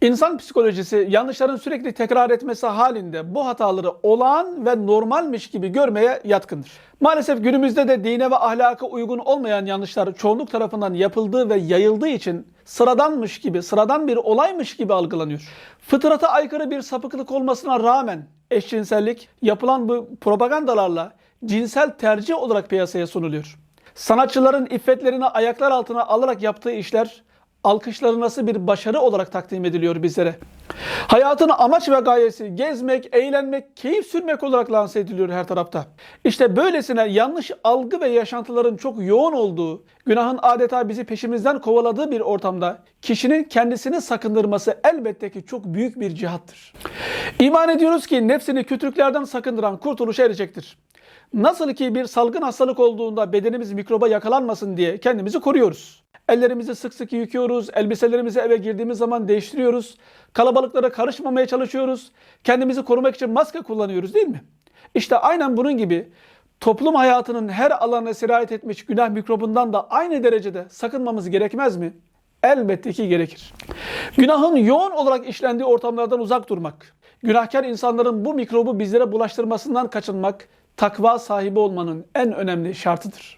İnsan psikolojisi yanlışların sürekli tekrar etmesi halinde bu hataları olağan ve normalmiş gibi görmeye yatkındır. Maalesef günümüzde de dine ve ahlaka uygun olmayan yanlışlar çoğunluk tarafından yapıldığı ve yayıldığı için sıradanmış gibi, sıradan bir olaymış gibi algılanıyor. Fıtrata aykırı bir sapıklık olmasına rağmen eşcinsellik yapılan bu propagandalarla cinsel tercih olarak piyasaya sunuluyor. Sanatçıların iffetlerini ayaklar altına alarak yaptığı işler alkışları nasıl bir başarı olarak takdim ediliyor bizlere. Hayatın amaç ve gayesi gezmek, eğlenmek, keyif sürmek olarak lanse ediliyor her tarafta. İşte böylesine yanlış algı ve yaşantıların çok yoğun olduğu, günahın adeta bizi peşimizden kovaladığı bir ortamda kişinin kendisini sakındırması elbette ki çok büyük bir cihattır. İman ediyoruz ki nefsini kötülüklerden sakındıran kurtuluşa erecektir. Nasıl ki bir salgın hastalık olduğunda bedenimiz mikroba yakalanmasın diye kendimizi koruyoruz. Ellerimizi sık sık yıkıyoruz, elbiselerimizi eve girdiğimiz zaman değiştiriyoruz, kalabalıklara karışmamaya çalışıyoruz, kendimizi korumak için maske kullanıyoruz değil mi? İşte aynen bunun gibi toplum hayatının her alanına sirayet etmiş günah mikrobundan da aynı derecede sakınmamız gerekmez mi? Elbette ki gerekir. Günahın yoğun olarak işlendiği ortamlardan uzak durmak, günahkar insanların bu mikrobu bizlere bulaştırmasından kaçınmak, takva sahibi olmanın en önemli şartıdır.